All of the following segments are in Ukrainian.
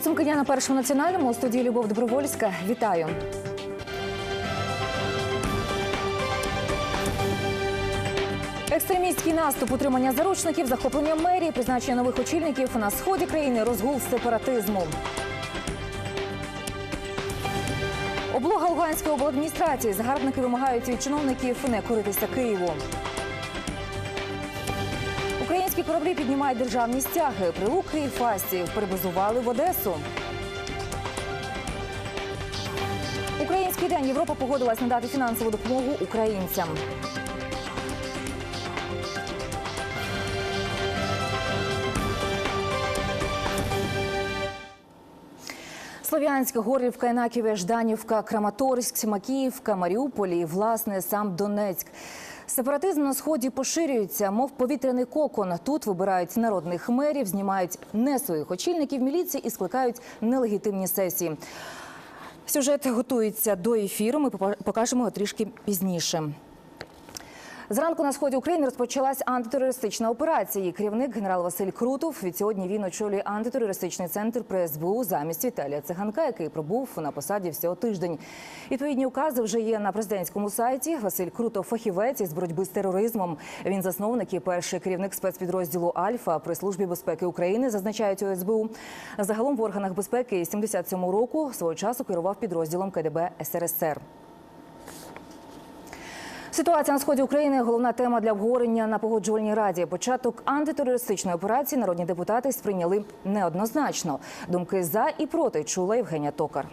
Підсумки дня на першому національному у студії Любов Добровольська. Вітаю. Екстремістський наступ, утримання заручників, захоплення мерії, призначення нових очільників на сході країни, розгул сепаратизму. Облога Луганської обладміністрації. Загарбники вимагають від чиновників не коритися Києву. Кораблі піднімають державні стяги. Прилуки і Фастів перебазували в Одесу. Український день Європа погодилась надати фінансову допомогу українцям. Слов'янськ, Горлівка, Інаківе, Жданівка, Краматорськ, Макіївка, Маріуполь і, власне, сам Донецьк. Сепаратизм на сході поширюється, мов повітряний кокон. Тут вибирають народних мерів, знімають не своїх очільників міліції і скликають нелегітимні сесії. Сюжет готується до ефіру. Ми покажемо його трішки пізніше. Зранку на сході України розпочалась антитерористична операція. Керівник генерал Василь Крутов. Відсьогодні він очолює антитерористичний центр при СБУ замість Віталія Циганка, який пробув на посаді всього тиждень. Відповідні укази вже є на президентському сайті. Василь Крутов фахівець із боротьби з тероризмом. Він засновник і перший керівник спецпідрозділу Альфа при службі безпеки України, зазначають у СБУ. Загалом в органах безпеки з 77 року свого часу керував підрозділом КДБ СРСР. Ситуація на сході України головна тема для обговорення на погоджувальній раді. Початок антитерористичної операції народні депутати сприйняли неоднозначно. Думки за і проти чула Євгенія Токар.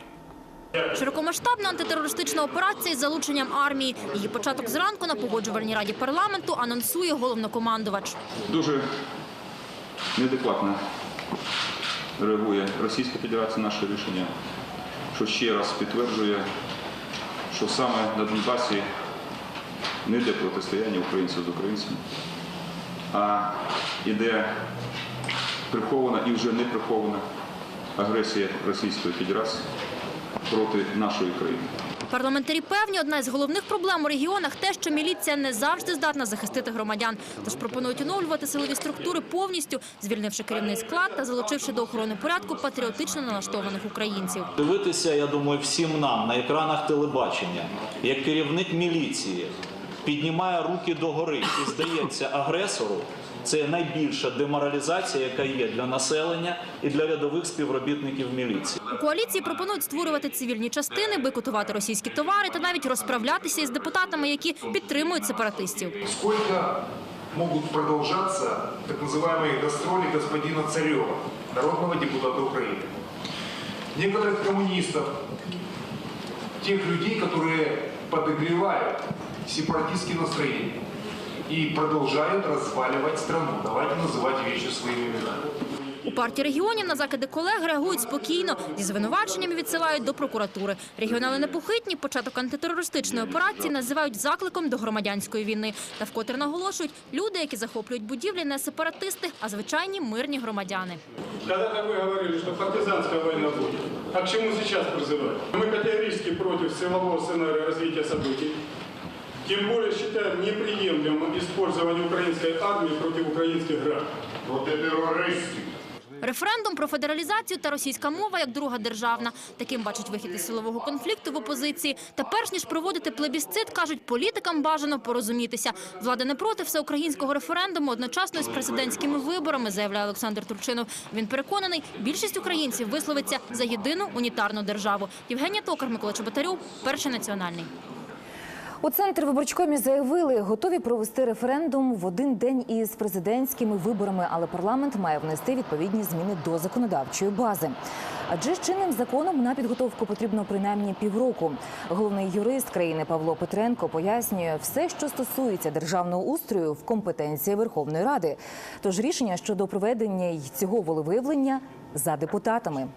Широкомасштабна антитерористична операція із залученням армії. Її початок зранку на погоджувальній раді парламенту анонсує головнокомандувач. Дуже неадекватно реагує Російська Федерація на наше рішення, що ще раз підтверджує, що саме на Донбасі не для протистояння українців з українцями, а іде прихована і вже не прихована агресія Російської Федерації проти нашої країни. Парламентарі певні, одна з головних проблем у регіонах те, що міліція не завжди здатна захистити громадян. Тож пропонують оновлювати силові структури повністю, звільнивши керівний склад та залучивши до охорони порядку патріотично налаштованих українців. Дивитися, я думаю, всім нам на екранах телебачення, як керівник міліції піднімає руки догори і здається агресору. Це найбільша деморалізація, яка є для населення і для рядових співробітників міліції. У коаліції пропонують створювати цивільні частини, бойкотувати російські товари та навіть розправлятися із депутатами, які підтримують сепаратистів. Сколько могут продолжаться так называемые гастроли господина Царева, народного депутата Украины? Некоторых коммунистов, тех людей, которые подогревают сепаратистские настроения и продолжают разваливать страну. Давайте называть вещи своими именами. У партії регіонів на закиди колег реагують спокійно, зі звинуваченнями відсилають до прокуратури. Регіонали непохитні початок антитерористичної операції називають закликом до громадянської війни. Та вкотре наголошують, люди, які захоплюють будівлі, не сепаратисти, а звичайні мирні громадяни. Когда-то вы говорили, что партизанская война будет. А к чему сейчас призывать? Мы категорически против силового сценария развития событий. Тем более считаем неприемлемым использование украинской армии против украинских граждан. Проти терористів. Референдум про федералізацію та російська мова як друга державна. Таким бачать вихід із силового конфлікту в опозиції. Та перш ніж проводити плебісцит, кажуть, політикам бажано порозумітися. Влада не проти всеукраїнського референдуму одночасно із президентськими виборами, заявляє Олександр Турчинов. Він переконаний, більшість українців висловиться за єдину унітарну державу. Євгенія Токар, Микола Чеботарьов, перший національний. У центр виборчкомі заявили, готові провести референдум в один день із президентськими виборами, але парламент має внести відповідні зміни до законодавчої бази. Адже з чинним законом на підготовку потрібно принаймні півроку. Головний юрист країни Павло Петренко пояснює, все, що стосується державного устрою, в компетенції Верховної Ради. Тож рішення щодо проведення й цього волевиявлення за депутатами.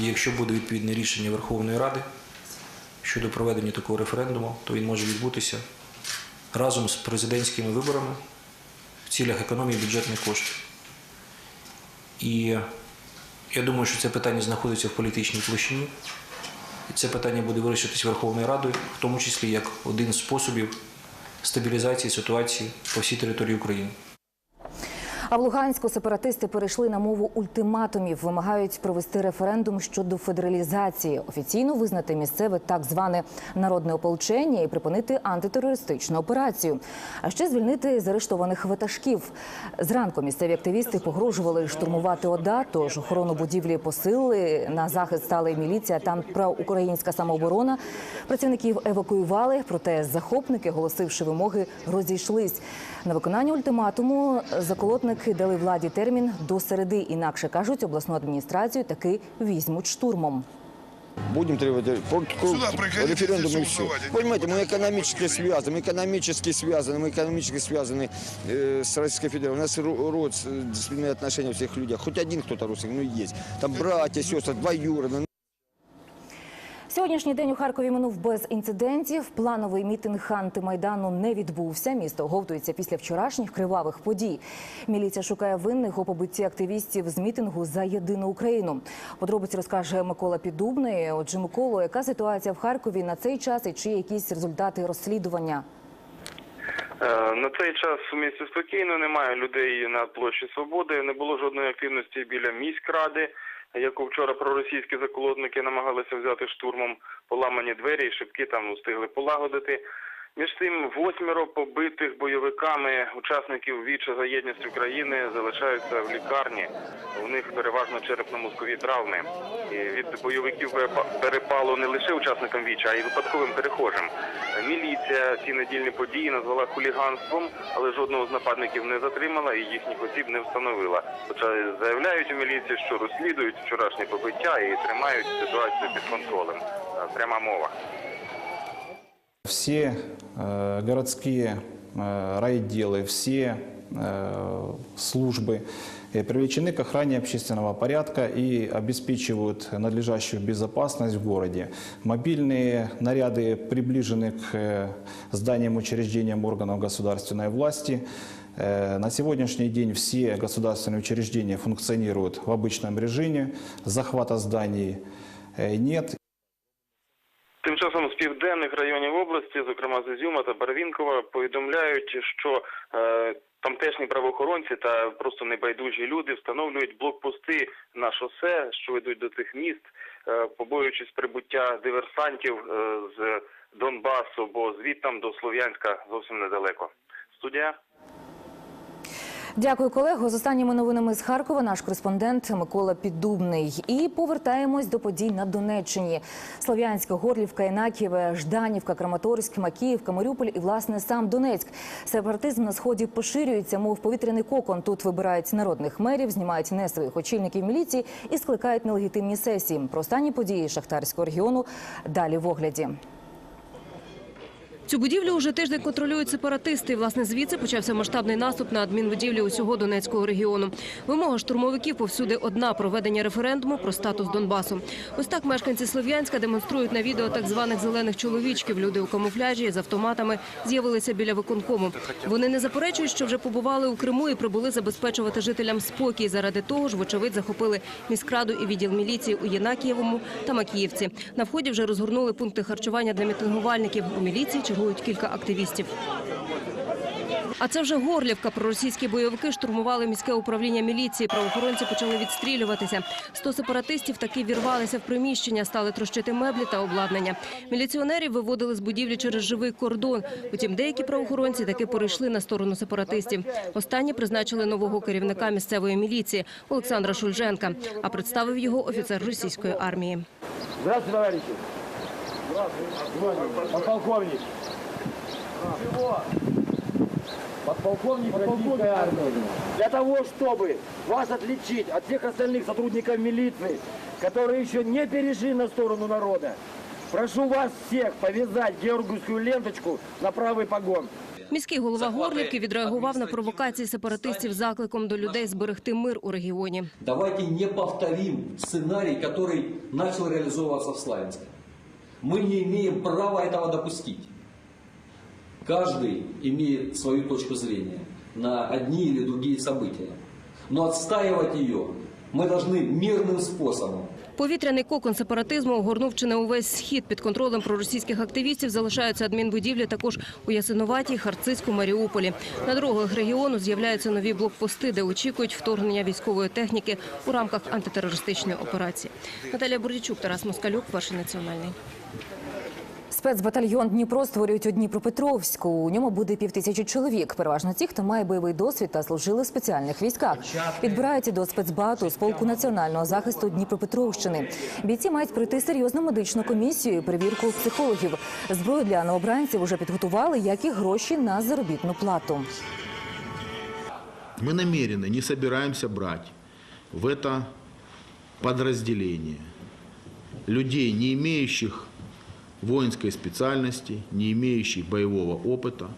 І якщо буде відповідне рішення Верховної Ради щодо проведення такого референдуму, то він може відбутися разом з президентськими виборами в цілях економії бюджетних коштів. І я думаю, що це питання знаходиться в політичній площині. І це питання буде вирішитись Верховною Радою, в тому числі як один з способів стабілізації ситуації по всій території України. А в Луганську сепаратисти перейшли на мову ультиматумів, вимагають провести референдум щодо федералізації, офіційно визнати місцеве так зване народне ополчення і припинити антитерористичну операцію. А ще звільнити заарештованих ватажків. Зранку місцеві активісти погрожували штурмувати ОДА, тож охорону будівлі посилили. На захист стала і міліція та проукраїнська самооборона. Працівників евакуювали, проте захопники, голосивши вимоги, розійшлись. На виконання ультиматуму заколотники дали владі термін до середи. Інакше кажуть, обласну адміністрацію таки візьмуть штурмом. Будем требовать по- по- Сюда приходите, референдум здесь и все. голосовать. Понимаете, мы экономически связаны, мы экономически связаны, мы экономически связаны э, с Российской Федерацией. У нас ро- родственные отношения у всех людей. Хоть один кто-то русский, ну есть. Там братья, сестры, двоюродные. Сьогоднішній день у Харкові минув без інцидентів. Плановий мітинг антимайдану не відбувся. Місто оговтується після вчорашніх кривавих подій. Міліція шукає винних у побитті активістів з мітингу за єдину Україну. Подробиці розкаже Микола Піддубний. Отже, Миколо, яка ситуація в Харкові на цей час і чи якісь результати розслідування? Е, На цей час у місті спокійно, немає людей на площі Свободи, не було жодної активності біля міськради, яку вчора проросійські заколотники намагалися взяти штурмом, поламані двері і шибки там встигли полагодити. Між тим, восьмеро побитих бойовиками учасників Віча за єдність України залишаються в лікарні. У них переважно черепно-мозкові травми. І від бойовиків перепа- перепало не лише учасникам Віча, а й випадковим перехожим. Міліція ці недільні події назвала хуліганством, але жодного з нападників не затримала і їхніх осіб не встановила. Хоча заявляють у міліції, що розслідують вчорашнє побиття і тримають ситуацію під контролем. Пряма мова. Все э, городские э, райотделы, все э, службы привлечены к охране общественного порядка и обеспечивают надлежащую безопасность в городе. Мобильные наряды приближены к зданиям учреждениям органов государственной власти. На сегодняшний день все государственные учреждения функционируют в обычном режиме, захвата зданий нет. Тим часом з південних районів області, зокрема з Ізюма та Барвінкова, повідомляють, що е, тамтешні правоохоронці та просто небайдужі люди встановлюють блокпости на шосе, що ведуть до цих міст, е, побоюючись прибуття диверсантів е, з Донбасу, бо звідтам до Слов'янська зовсім недалеко. Студія. Дякую, колего. З останніми новинами з Харкова наш кореспондент Микола Піддубний. І повертаємось до подій на Донеччині. Слов'янська, Горлівка, Інаківе, Жданівка, Краматорськ, Макіївка, Маріуполь і власне сам Донецьк. Сепаратизм на сході поширюється, мов повітряний кокон. Тут вибирають народних мерів, знімають не своїх очільників міліції і скликають нелегітимні сесії. Про останні події шахтарського регіону далі в огляді. Цю будівлю уже тиждень контролюють сепаратисти. Власне, звідси почався масштабний наступ на адмінбудівлі усього Донецького регіону. Вимога штурмовиків повсюди одна – проведення референдуму про статус Донбасу. Ось так мешканці Слов'янська демонструють на відео так званих зелених чоловічків. Люди у камуфляжі з автоматами з'явилися біля виконкому. Вони не заперечують, що вже побували у Криму і прибули забезпечувати жителям спокій. Заради того ж, вочевидь, захопили міськраду і відділ міліції у Єнакієвому та Макіївці. На вході вже розгорнули пункти харчування для мітингувальників. У міліції чергують кілька активістів. А це вже Горлівка. Проросійські бойовики штурмували міське управління міліції. Правоохоронці почали відстрілюватися. Сто сепаратистів таки вірвалися в приміщення, стали трощити меблі та обладнання. Міліціонерів виводили з будівлі через живий кордон. Утім, деякі правоохоронці таки перейшли на сторону сепаратистів. Останні призначили нового керівника місцевої міліції Олександра Шульженка, а представив його офіцер російської армії. Здравствуйте, товарищи. Здравствуйте. Подполковник. Чего? Подполковник российской армии. Для того, чтобы вас отличить от всех остальных сотрудников милиции, которые еще не перешли на сторону народа, прошу вас всех повязать георгиевскую ленточку на правый погон. Міський голова Горлівки відреагував на провокації сепаратистів закликом до людей зберегти мир у регіоні. Давайте не повторим сценарий, который начал реализовываться в Славянске. Мы не имеем права этого допустить. Каждый имеет свою точку зрения на одни или другие события. Но отстаивать ее Мы должны мирным способом Повітряний кокон сепаратизму огорнув чи не увесь схід. Під контролем проросійських активістів залишаються адмінбудівлі також у Ясиноватій, Харцизьку, Маріуполі. На дорогах регіону з'являються нові блокпости, де очікують вторгнення військової техніки у рамках антитерористичної операції. Наталія Бурдічук, Тарас Москалюк, перший національний. Спецбатальйон Дніпро створюють у Дніпропетровську. У ньому буде півтисячі чоловік. Переважно ті, хто має бойовий досвід та служили в спеціальних військах. Відбираються до спецбату з полку національного захисту Дніпропетровщини. Бійці мають пройти серйозну медичну комісію і перевірку психологів. Зброю для новобранців уже підготували, як і гроші на заробітну плату. Мы намеренно не собираемся брать в это подразделение людей, не имеющих воинской специальности, не имеющих боевого опыта.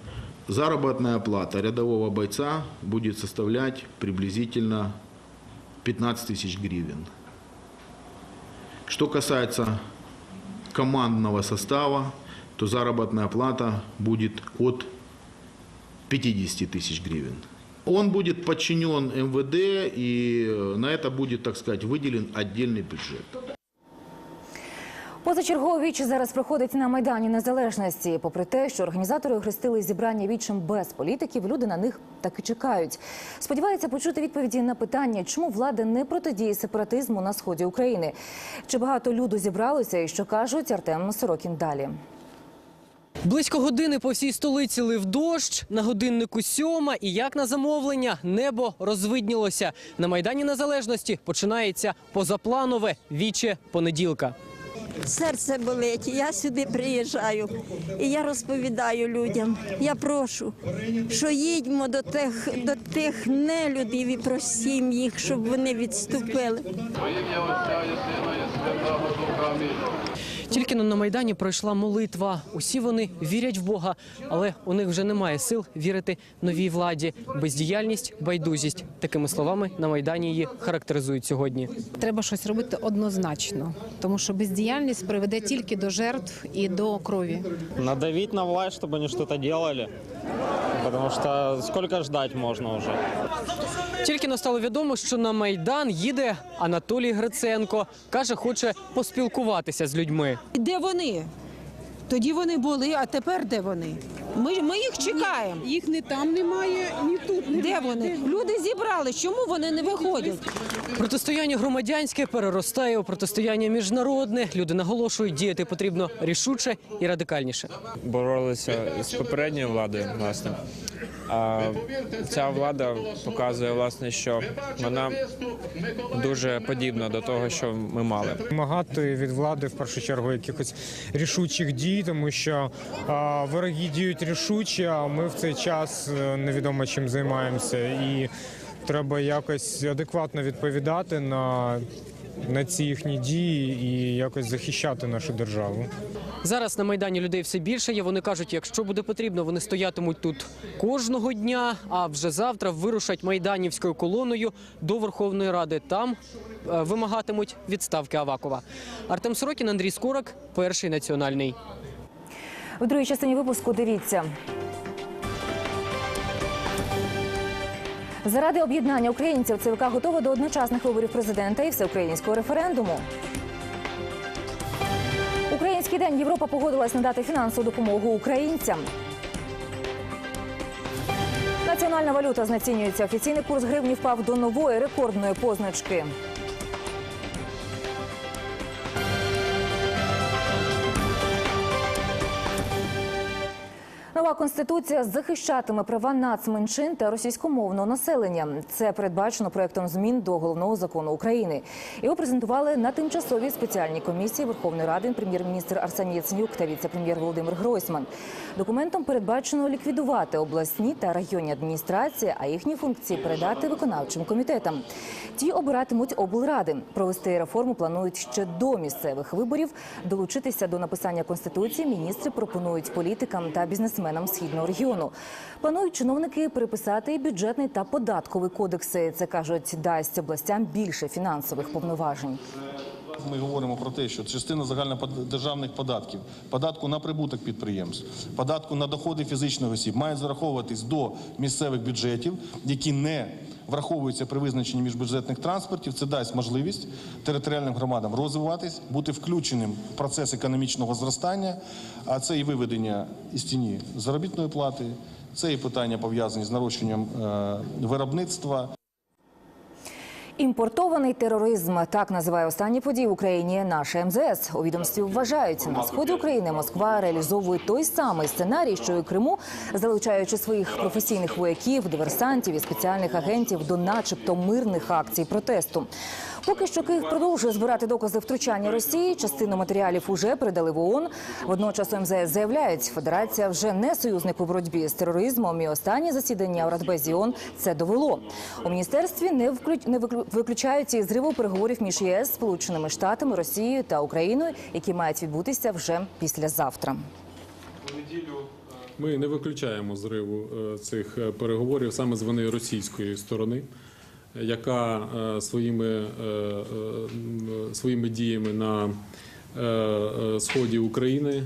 Заработная плата рядового бойца будет составлять приблизительно 15 тысяч гривен. Что касается командного состава, то заработная плата будет от 50 тысяч гривен. Он будет подчинен МВД, и э, на это будет, так сказать, выделен отдельный бюджет. Позачергове віче зараз проходить на майдані незалежності. Попри те, що організатори охрестили зібрання вічем без політиків, люди на них таки чекають. Сподіваються почути відповіді на питання, чому влада не протидіє сепаратизму на сході України. Чи багато люду зібралося, і що кажуть Артем Сорокін далі. Близько години по всій столиці лив дощ, на годиннику сьома, і як на замовлення небо розвиднілося. На Майдані Незалежності починається позапланове віче понеділка. Серце болить. Я сюди приїжджаю і я розповідаю людям. Я прошу, що їдьмо до тих, до тих нелюдів і просім їх, щоб вони відступили. Тільки на Майдані пройшла молитва. Усі вони вірять в Бога, але у них вже немає сил вірити новій владі. Бездіяльність, байдужість. Такими словами на Майдані її характеризують сьогодні. Треба щось робити однозначно, тому що бездіяльність приведе тільки до жертв і до крові. Надавить на власть, чтобы они что-то делали. Потому що сколько ждать можна уже? Тільки не стало відомо, що на Майдан їде Анатолій Гриценко. Каже, хоче поспілкуватися з людьми. Де вони? Тоді вони були, а тепер де вони? Ми, ми їх чекаємо. Їх не там немає, ні тут Де вони? Люди зібрали. Чому вони не виходять? Протистояння громадянське переростає у протистояння міжнародне. Люди наголошують, діяти потрібно рішуче і радикальніше. Боролися з попередньою владою, власне. А ця влада показує, власне, що вона дуже подібна до того, що ми мали. Вимагати від влади в першу чергу якихось рішучих дій, тому що а, вороги діють рішуче, а ми в цей час е, невідомо чим займаємося, і треба якось адекватно відповідати на, на ці їхні дії і якось захищати нашу державу. Зараз на майдані людей все більше є. Вони кажуть, якщо буде потрібно, вони стоятимуть тут кожного дня. А вже завтра вирушать майданівською колоною до Верховної Ради. Там е, вимагатимуть відставки Авакова. Артем Сорокін, Андрій Скорак, перший національний. У другій частині випуску дивіться. Заради об'єднання українців ЦВК готова до одночасних виборів президента і всеукраїнського референдуму. Український день Європа погодилась надати фінансову допомогу українцям. Національна валюта знецінюється. Офіційний курс гривні впав до нової рекордної позначки. Нова конституція захищатиме права нацменшин та російськомовного населення. Це передбачено проектом змін до головного закону України. Його презентували на тимчасовій спеціальній комісії Верховної Ради прем'єр-міністр Арсеній Яценюк та віце-прем'єр Володимир Гройсман. Документом передбачено ліквідувати обласні та районні адміністрації, а їхні функції передати виконавчим комітетам. Ті обиратимуть облради. Провести реформу планують ще до місцевих виборів. Долучитися до написання конституції міністри пропонують політикам та бізнесменам східного регіону. Планують чиновники переписати бюджетний та податковий кодекси. Це кажуть, дасть областям більше фінансових повноважень. Ми говоримо про те, що частина загальнодержавних податків, податку на прибуток підприємств, податку на доходи фізичних осіб мають зараховуватись до місцевих бюджетів, які не враховується при визначенні міжбюджетних транспортів. Це дасть можливість територіальним громадам розвиватись, бути включеним в процес економічного зростання, а це і виведення із тіні заробітної плати, це і питання пов'язані з нарощенням е, виробництва. Імпортований тероризм так називає останні події в Україні наше МЗС. У відомстві вважають, на сході України Москва реалізовує той самий сценарій, що і Криму, залучаючи своїх професійних вояків, диверсантів і спеціальних агентів до, начебто, мирних акцій протесту. Поки що Київ продовжує збирати докази втручання Росії. Частину матеріалів уже передали в ООН. Водночас МЗС заявляють, Федерація вже не союзник у боротьбі з тероризмом. І останнє засідання у Радбезі ООН це довело. У міністерстві не вклю- не виклю- виключають і зриву переговорів між ЄС, Сполученими Штатами, Росією та Україною, які мають відбутися вже післязавтра. Ми не виключаємо зриву е, цих е, переговорів саме з вини російської сторони, яка е, своїми, е, е, своїми діями на сході України,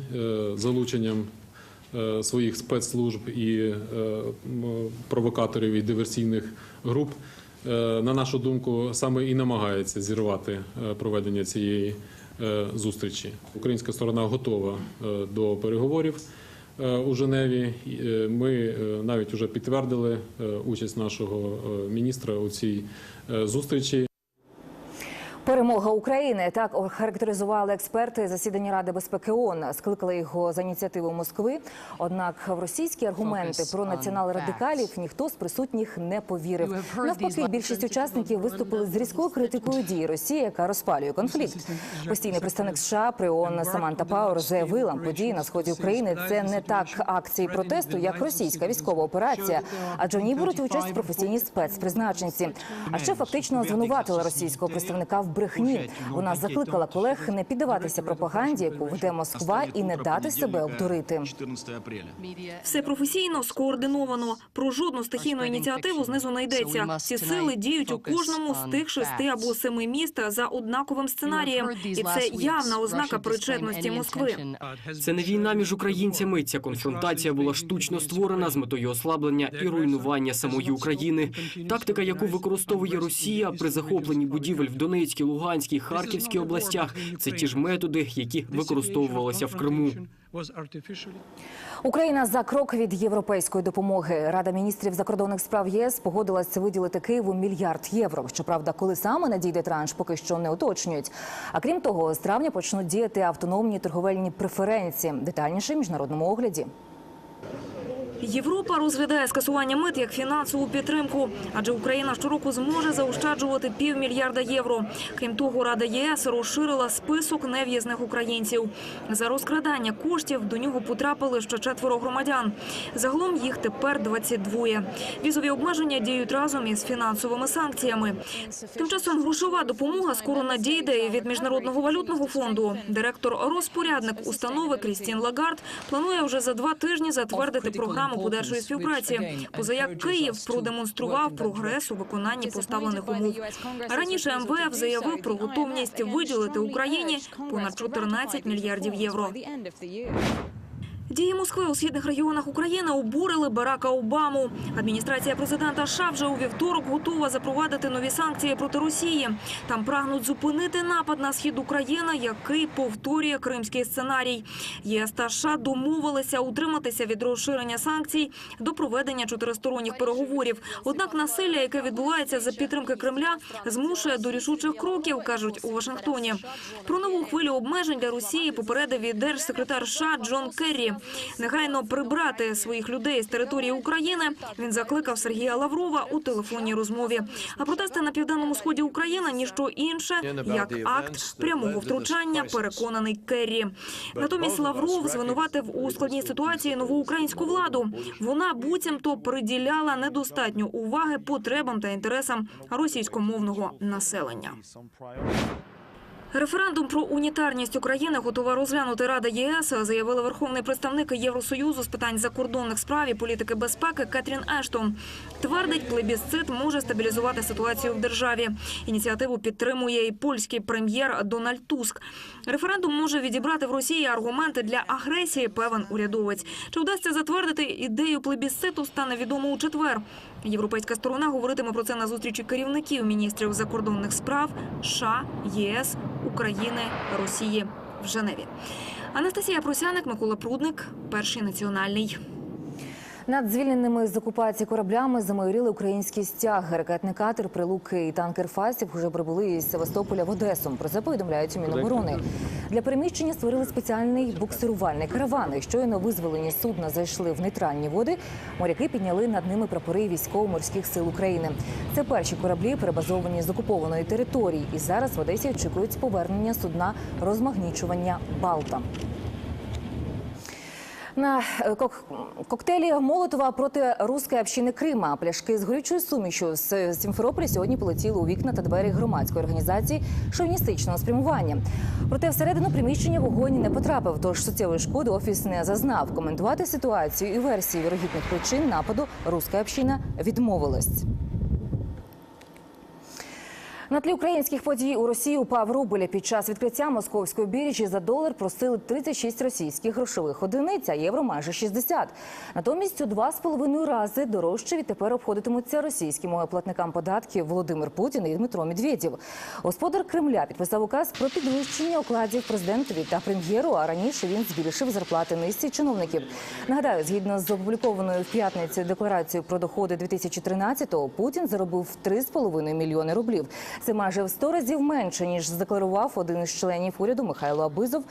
залученням своїх спецслужб і провокаторів і диверсійних груп, на нашу думку, саме і намагається зірвати проведення цієї зустрічі. Українська сторона готова до переговорів у Женеві. Е, Ми е, навіть вже підтвердили е, участь нашого е, міністра у цій е, зустрічі. Перемога України так охарактеризували експерти засідання Ради безпеки ООН. Скликали його за ініціативу Москви. Однак в російські аргументи про націонал-радикалів ніхто з присутніх не повірив. Навпаки, більшість учасників виступили з різкою критикою дії Росії, яка розпалює конфлікт. Постійний представник США при ООН Саманта Пауер заявила, події на сході України це не так акції протесту, як російська військова операція, адже в ній беруть участь професійні спецпризначенці. А ще фактично звинуватила російського представника в брехні. Вона закликала колег не піддаватися пропаганді, яку веде Москва, і не дати себе обдурити. Все професійно, скоординовано. Про жодну стихійну ініціативу знизу не йдеться. Ці сили діють у кожному з тих шести або семи міст за однаковим сценарієм. І це явна ознака причетності Москви. Це не війна між українцями. Ця конфронтація була штучно створена з метою ослаблення і руйнування самої України. Тактика, яку використовує Росія при захопленні будівель в Донецькій, Луганській, Харківській областях, це ті ж методи, які використовувалися в Криму. Україна за крок від європейської допомоги. Рада міністрів закордонних справ ЄС погодилась виділити Києву мільярд євро. Щоправда, коли саме надійде транш, поки що не уточнюють. А крім того, з травня почнуть діяти автономні торговельні преференції. Детальніше в міжнародному огляді. Європа розглядає скасування мит як фінансову підтримку, адже Україна щороку зможе заощаджувати півмільярда євро. Крім того, Рада ЄС розширила список нев'їзних українців. За розкрадання коштів до нього потрапили ще четверо громадян. Загалом їх тепер 22. Візові обмеження діють разом із фінансовими санкціями. Тим часом грошова допомога скоро надійде від міжнародного валютного фонду. Директор розпорядник установи Крістін Лагард планує вже за два тижні затвердити програму подальшої співпраці. Позаяк Київ продемонстрував прогрес у виконанні поставлених умов. Раніше МВФ заявив про готовність виділити Україні понад 14 мільярдів євро. Дії Москви у східних регіонах України обурили Барака Обаму. Адміністрація президента США вже у вівторок готова запровадити нові санкції проти Росії. Там прагнуть зупинити напад на схід України, який повторює кримський сценарій. ЄС та США домовилися утриматися від розширення санкцій до проведення чотиристоронніх переговорів. Однак насилля, яке відбувається за підтримки Кремля, змушує до рішучих кроків, кажуть у Вашингтоні. Про нову хвилю обмежень для Росії попередив і держсекретар США Джон Керрі. Негайно прибрати своїх людей з території України. Він закликав Сергія Лаврова у телефонній розмові. А протести на південному сході України ніщо інше як акт прямого втручання. Переконаний Керрі. Натомість Лавров звинуватив у складній ситуації нову українську владу. Вона буцімто приділяла недостатньо уваги потребам та інтересам російськомовного населення. Референдум про унітарність України готова розглянути Рада ЄС, заявила верховний представник Євросоюзу з питань закордонних справ і політики безпеки Кетрін Ештон. Твердить, плебісцит може стабілізувати ситуацію в державі. Ініціативу підтримує і польський прем'єр Дональд Туск. Референдум може відібрати в Росії аргументи для агресії, певен урядовець. Чи вдасться затвердити ідею плебісциту, стане відомо у четвер. Європейська сторона говоритиме про це на зустрічі керівників міністрів закордонних справ США, ЄС, України, Росії в Женеві. Анастасія Просяник, Микола Прудник, перший національний. Над звільненими з окупації кораблями замайоріли українські стяги. Ракетний катер, прилуки і танкер Фастів вже прибули із Севастополя в Одесу. Про це повідомляють у Міноборони. Для переміщення створили спеціальний буксирувальний караван. І щойно визволені судна зайшли в нейтральні води. Моряки підняли над ними прапори військово-морських сил України. Це перші кораблі, перебазовані з окупованої території. І зараз в Одесі очікують повернення судна розмагнічування Балта. На е, кок- коктейлі Молотова проти руської общини Крима пляшки з горючою сумішю з Сімферополя сьогодні полетіли у вікна та двері громадської організації шовіністичного спрямування. Проте всередину приміщення вогонь не потрапив, тож суттєвої шкоди офіс не зазнав. Коментувати ситуацію і версії вірогідних причин нападу руська община відмовилась. На тлі українських подій у Росії упав рубль. Під час відкриття московської біржі за долар просили 36 російських грошових одиниць, а євро майже 60. Натомість у два з половиною рази дорожче відтепер обходитимуться російським платникам податків Володимир Путін і Дмитро Медведєв. Господар Кремля підписав указ про підвищення окладів президентові та прем'єру. А раніше він збільшив зарплати низці чиновників. Нагадаю, згідно з опублікованою в п'ятницю декларацією про доходи 2013-го, Путін заробив 3,5 мільйони рублів. Це майже в 100 разів менше ніж задекларував один із членів уряду Михайло Абизов.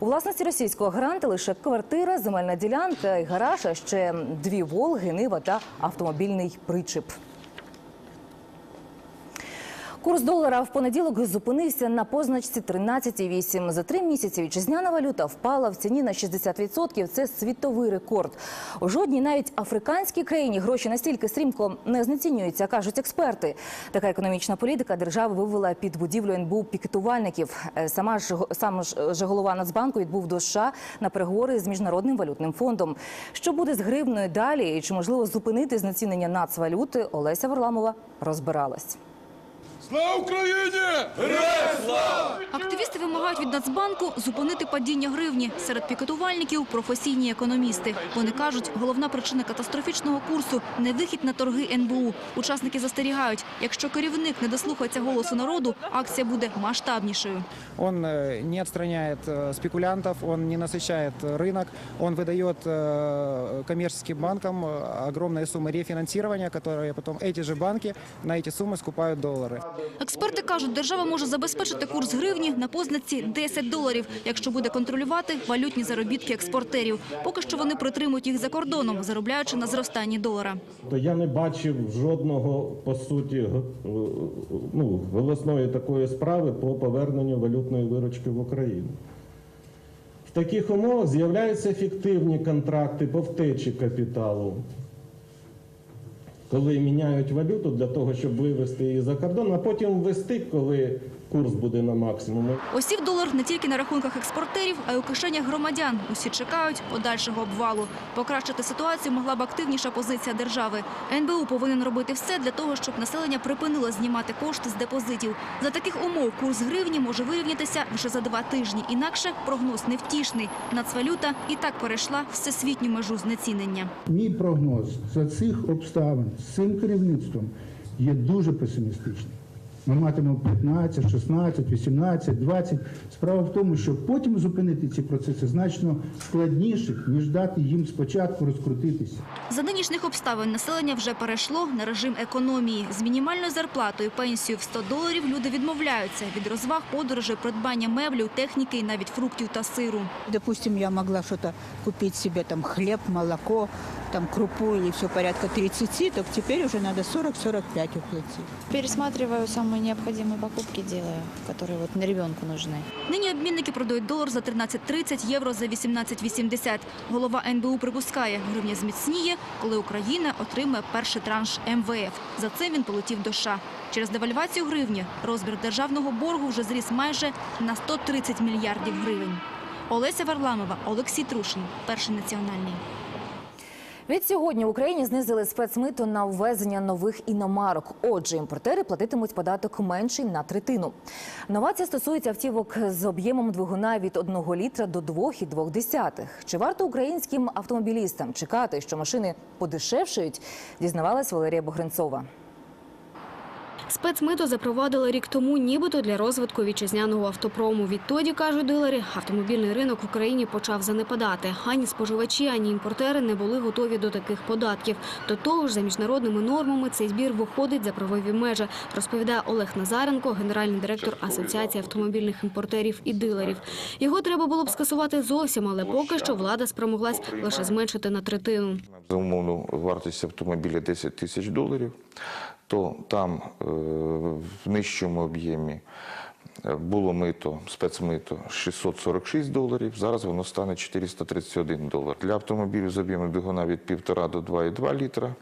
У власності російського гранта лише квартира, земельна ділянка і гараж, а ще дві Волги, Нива та автомобільний причіп. Курс долара в понеділок зупинився на позначці 13,8. За три місяці вітчизняна валюта впала в ціні на 60%. Це світовий рекорд. У жодній навіть африканській країні гроші настільки стрімко не знецінюються, кажуть експерти. Така економічна політика держави вивела під будівлю НБУ пікетувальників. Е, Сама ж сам ж голова Нацбанку відбув до США на переговори з міжнародним валютним фондом. Що буде з гривною далі, і чи можливо зупинити знецінення нацвалюти? Олеся Варламова розбиралась. Слава Україні! Героям слава! Активісти вимагають від Нацбанку зупинити падіння гривні. Серед пікетувальників – професійні економісти. Вони кажуть, головна причина катастрофічного курсу – не вихід на торги НБУ. Учасники застерігають, якщо керівник не дослухається голосу народу, акція буде масштабнішою. Он э, не отстраняет э, спекулянтов, он не насыщает э, рынок, он выдает э, коммерческим банкам э, огромные суммы рефинансирования, которые потом эти же банки на эти суммы скупают доллары. Експерти кажуть, держава може забезпечити курс гривні на позначці 10 доларів, якщо буде контролювати валютні заробітки експортерів. Поки що вони притримують їх за кордоном, заробляючи на зростанні долара. Я не бачив жодного по суті ну, голосної такої справи по поверненню валютної виручки в Україну. В таких умовах з'являються фіктивні контракти по втечі капіталу, коли міняють валюту для того, щоб вивести її за кордон, а потім ввести, коли курс буде на максимумі. Осів долар не тільки на рахунках експортерів, а й у кишенях громадян. Усі чекають подальшого обвалу. Покращити ситуацію могла б активніша позиція держави. НБУ повинен робити все для того, щоб населення припинило знімати кошти з депозитів. За таких умов курс гривні може вирівнятися вже за два тижні. Інакше прогноз невтішний. Нацвалюта і так перейшла всесвітню межу знецінення. Мій прогноз за цих обставин з цим керівництвом є дуже песимістичним. Ми матимемо 15, 16, 18, 20. Справа в тому, що потім зупинити ці процеси значно складніше, ніж дати їм спочатку розкрутитися. За нинішніх обставин населення вже перейшло на режим економії. З мінімальною зарплатою, пенсією в 100 доларів люди відмовляються від розваг, подорожей, придбання меблів, техніки і навіть фруктів та сиру. Допустим, я могла что-то купить себе, там хлеб, молоко, там крупу или все порядка 30, так теперь уже надо 40-45 уплатить. Пересматриваю самые необходимые покупки делаю, которые вот на ребенку нужны. Нині обмінники продають долар за 13.30, євро за 18.80. Голова НБУ припускає, гривня зміцніє, коли Україна отримає перший транш МВФ. За цим він полетів до США. Через девальвацію гривні розмір державного боргу вже зріс майже на 130 мільярдів гривень. Олеся Варламова, Олексій Трушин, Перший національний. Від сьогодні в Україні знизили спецмито на ввезення нових іномарок. Отже, імпортери платитимуть податок менший на третину. Новація стосується автівок з об'ємом двигуна від 1 літра до 2,2. Чи варто українським автомобілістам чекати, що машини подешевшають? Дізнавалась Валерія Богринцова. Спецмито запровадили рік тому, нібито для розвитку вітчизняного автопрому. Відтоді, кажуть дилери, автомобільний ринок в Україні почав занепадати. Ані споживачі, ані імпортери не були готові до таких податків. До того ж, за міжнародними нормами цей збір виходить за правові межі, розповідає Олег Назаренко, генеральний директор Асоціації автомобільних імпортерів і дилерів. Його треба було б скасувати зовсім, але поки що влада спромоглась лише зменшити на третину. За умовну вартість автомобіля 10 тисяч доларів, то там е, в нижчому об'ємі е, було мито, спецмито 646 доларів, зараз воно стане 431 долар. Для автомобілів з об'ємом двигуна від 1,5 до 2,2 літра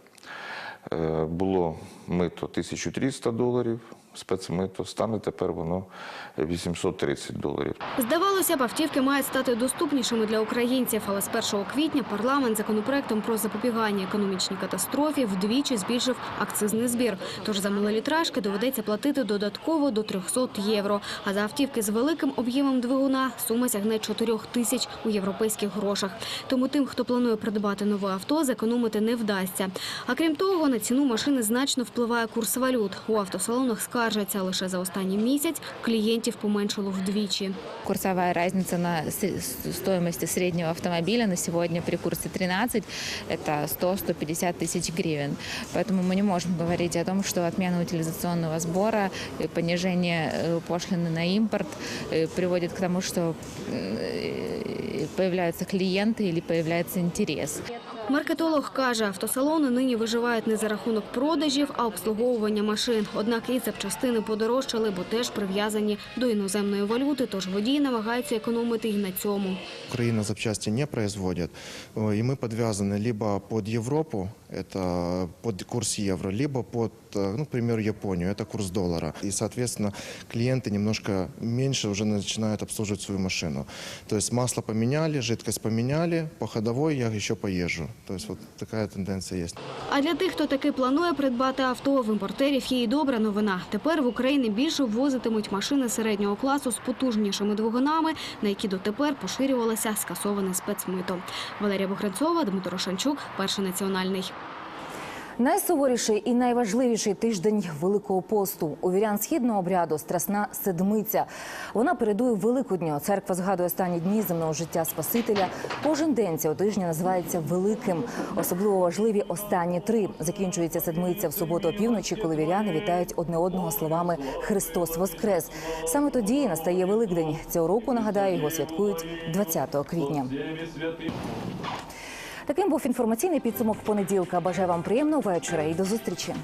е, було мито 1300 доларів, спецмито, стане тепер воно 830 доларів. Здавалося б, автівки мають стати доступнішими для українців, але з 1 квітня парламент законопроектом про запобігання економічній катастрофі вдвічі збільшив акцизний збір. Тож за малолітражки доведеться платити додатково до 300 євро. А за автівки з великим об'ємом двигуна сума сягне 4 тисяч у європейських грошах. Тому тим, хто планує придбати нове авто, зекономити не вдасться. А крім того, на ціну машини значно впливає курс валют. У автосалонах скаржаться лише за останній місяць клієнтів поменшало вдвічі. Курсовая разница на с- стоимости среднего автомобиля на сегодня при курсе 13 – это 100-150 тысяч гривен. Поэтому мы не можем говорить о том, что отмена утилизационного сбора, и понижение э, пошлины на импорт э, приводит к тому, что э, появляются клиенты или появляется интерес. Маркетолог каже, автосалони нині виживають не за рахунок продажів, а обслуговування машин. Однак і запчастини подорожчали, бо теж прив'язані до іноземної валюти, тож водії намагаються економити і на цьому. Украина запчасти не производит, э, и мы подвязаны либо под Европу, это под курс евро, либо под, э, ну, к примеру, Японию, это курс доллара. И, соответственно, клиенты немножко меньше уже начинают обслуживать свою машину. То есть масло поменяли, жидкость поменяли, по ходовой я еще поезжу. То есть вот такая тенденция есть. А для тих, хто таки планує придбати авто, в імпортерів є і добра новина. Тепер в Україні більше ввозитимуть машини середнього класу з потужнішими двигунами, на які дотепер поширювалося скасоване спецмито. Валерія Бухренцова, Дмитро Рошанчук, Перший національний. Найсуворіший і найважливіший тиждень Великого посту. У вірян східного обряду страсна седмиця. Вона передує Великодню. Церква згадує останні дні земного життя Спасителя. Кожен день цього тижня називається великим. Особливо важливі останні три. Закінчується седмиця в суботу опівночі, коли віряни вітають одне одного словами Христос Воскрес. Саме тоді настає Великдень. Цього року нагадаю, його святкують 20 квітня. Таким був інформаційний підсумок понеділка. Бажаю вам приємного вечора і до зустрічі.